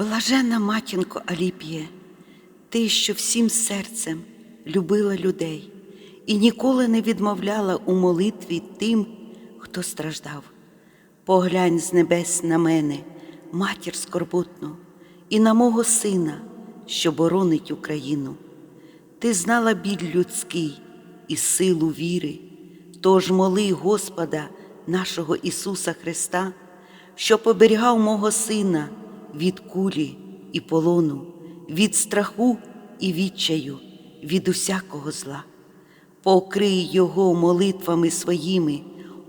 Блажена матінко Аліпіє, ти, що всім серцем любила людей і ніколи не відмовляла у молитві тим, хто страждав. Поглянь з небес на мене, матір скорботну, і на мого сина, що боронить Україну. Ти знала біль людський і силу віри, тож моли Господа нашого Ісуса Христа, що поберігав мого Сина від кулі і полону, від страху і відчаю, від усякого зла. Покрий Його молитвами своїми,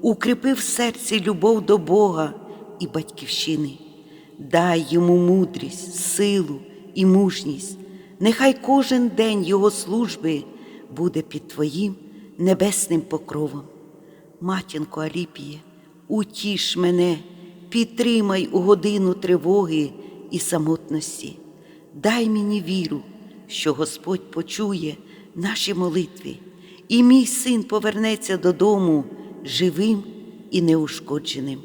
укріпи в серці любов до Бога і Батьківщини, дай йому мудрість, силу і мужність. Нехай кожен день Його служби буде під Твоїм небесним покровом. Матінко Аліпіє, утіш мене, підтримай у годину тривоги і самотності. Дай мені віру, що Господь почує наші молитви, і мій син повернеться додому живим і неушкодженим.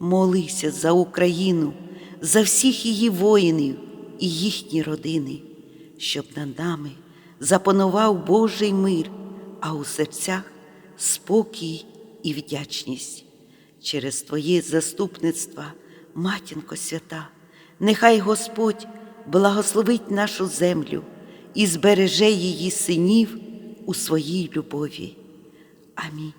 Молися за Україну, за всіх її воїнів і їхні родини, щоб над нами запанував Божий мир, а у серцях спокій і вдячність. Через Твоє заступництва, матінко свята, нехай Господь благословить нашу землю і збереже її синів у своїй любові. Амінь.